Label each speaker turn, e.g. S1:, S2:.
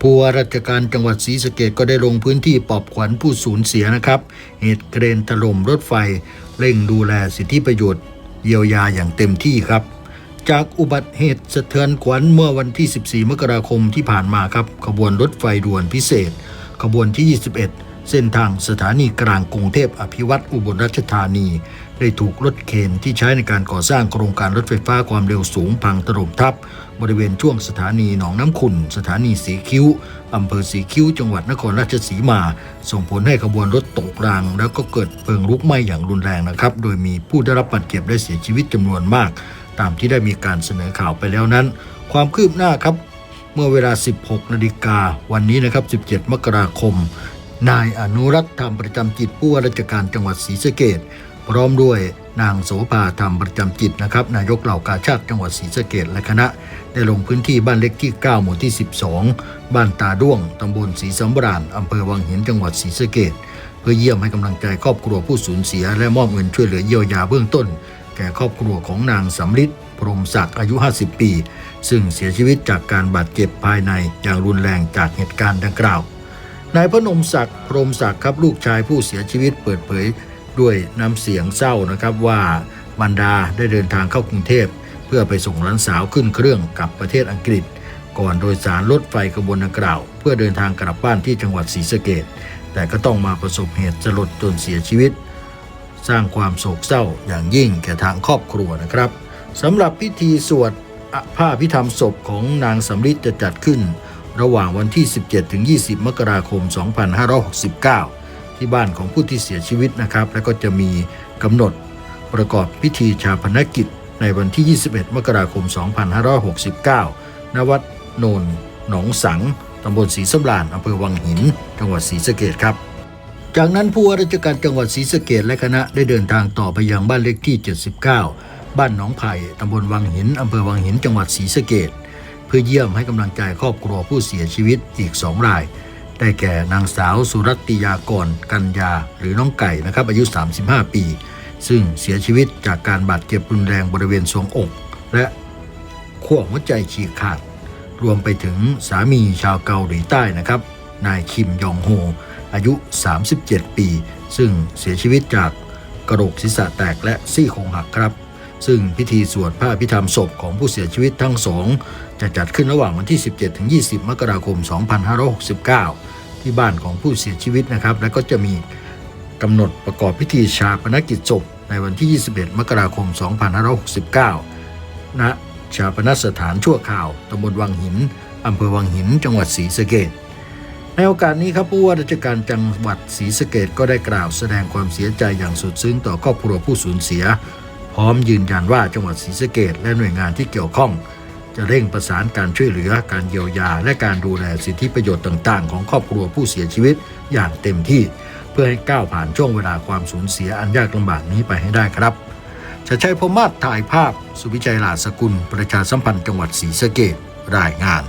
S1: ผู้ว่าราชการจังหวัดศรีสะเกดก็ได้ลงพื้นที่ปอบขวัญผู้สูญเสียนะครับ เหตุเครนถล่มรถไฟ เร่งดูแลสิทธิประโยชน์ เยียวยาอย่างเต็มที่ครับ จากอุบัติเหตุสะเทือนขวัญเมื่อวันที่ 14 มกราคมที่ผ่านมาครับ ขบวนรถไฟด่วนพิเศษ ขบวนที่ 21 เส้นทางสถานีกลางกรุงเทพอภิวัตรอุบลราชธานี ได้ถูกรถเข็นที่ใช้ในการก่อสร้างโครงการรถไฟฟ้าความเร็วสูงพังถล่มทับ บริเวณช่วงสถานีหนองน้ำขุนสถานีสีคิ้วอำเภอสีคิ้วจังหวัดนครราชสีมา ส่งผลให้ขบวนรถตกราง แล้วก็เกิดเพลิงลุกไหม้อย่างรุนแรงนะครับ โดยมีผู้ได้รับบาดเจ็บและเสียชีวิตจำนวนมาก ตามที่ได้มีการเสนอข่าวไปแล้วนั้น ความคืบหน้าครับเมื่อเวลา 16 นาฬิกาวันนี้นะครับ 17 มกราคม นายอนุรักษ์ธรรมประจำจิตผู้ว่าราชการจังหวัดศรีสะเกดพร้อมด้วยนางโสภาธรรมประจำจิตนะครับนายกเหล่ากาชาติจังหวัดศรีสะเกดและคณะ ได้ลงพื้นที่บ้านเล็กที่ 9 หมู่ที่ 12 บ้านตาด้วงตำบลศรีสำราญอำเภอวังหินจังหวัดศรีสะเกดเพื่อเยี่ยมให้กำลังใจครอบครัวผู้สูญเสีย และมอบเงินช่วยเหลือเยียวยาเบื้องต้น แก่ครอบครัวของนางสำลิดพรหมศักดิ์อายุ 50 ปี ซึ่งเสียชีวิตจากการบาดเจ็บภายในอย่างรุนแรงจากเหตุการณ์ดังกล่าว นายพนมศักดิ์พรหมศักดิ์ครับลูกชายผู้เสียชีวิตเปิดเผยด้วยน้ำเสียงเศร้านะครับว่าบรรดาได้เดินทางเข้ากรุงเทพ เพื่อไปส่งหลานสาวขึ้นเครื่องกลับประเทศอังกฤษ ก่อนโดยสารรถไฟขบวนดังกล่าว เพื่อเดินทางกลับบ้านที่จังหวัดศรีสะเกดแต่ก็ต้องมาประสบเหตุสลดจนเสียชีวิต สร้างความโศกเศร้าอย่างยิ่งแก่ทางครอบครัวนะครับสำหรับพิธีสวดอผ้าพิธรรมศพของนางสำริดจะจัดขึ้น ระหว่างวันที่ 17 ถึง 20 มกราคม 2569 ที่บ้านของผู้ที่เสียชีวิตนะครับ แล้วก็จะมีกำหนดประกอบพิธีชาพนกิจ ในวันที่ 21 มกราคม 2569 ณ วัดโนนหนองสังตำบลศรีสำราญอำเภอวังหิน จังหวัดศรีสะเกดครับ จากนั้นผู้ว่าราชการจังหวัดศรีสะเกดและคณะได้เดินทางต่อไปยังบ้านเลขที่ 79 บ้านหนองไผ่ตำบลวังหินอำเภอวังหิน จังหวัดศรีสะเกด เพื่อเยี่ยมให้กำลังใจครอบครัวผู้เสียชีวิตอีกสองราย ได้แก่นางสาวสุรัตติยากรกัญญา หรือน้องไก่นะครับอายุ 35 ปี ซึ่งเสียชีวิตจากการบาดเจ็บรุนแรงบริเวณทรวงอก และขั้วหัวใจฉีกขาด รวมไปถึงสามีชาวเกาหลีใต้นะครับนายคิมยองโฮอายุ 37 ปี ซึ่งเสียชีวิตจากกระโหลกศีรษะแตกและซี่โครงหักครับ ซึ่งพิธีสวดพระอภิธรรมศพของผู้เสียชีวิตทั้งสองจะจัดขึ้นระหว่างวันที่ 17 ถึง 20 มกราคม 2569 ที่บ้านของผู้เสียชีวิตนะครับ และก็จะมีกำหนดประกอบพิธีชาปนกิจศพในวันที่ 21 มกราคม 2569 ณ ชาปนสถานชั่วคราวตำบลวังหินอำเภอวังหิน จังหวัดศรีสะเกษในโอกาสนี้ครับผู้ว่าราชการจังหวัดศรีสะเกดก็ได้กล่าวแสดงความเสียใจอย่างสุดซึ้งต่อครอบครัวผู้สูญเสีย ร้อมยืนยันว่าจังหวัดศรีสะเกดและหน่วยงานที่เกี่ยวข้อง จะเร่งประสานการช่วยเหลือการเยียวยา และการดูแลสิทธิประโยชน์ต่าง ๆ ของครอบครัวผู้เสียชีวิตอย่างเต็มที่ เพื่อให้ก้าวผ่านช่วงเวลาความสูญเสียอันยากลำบากนี้ไปให้ได้ครับชัยชัยพมาศถ่ายภาพ สุวิจัยหลาสกุล ประชาสัมพันธ์จังหวัดศรีสะเกดรายงาน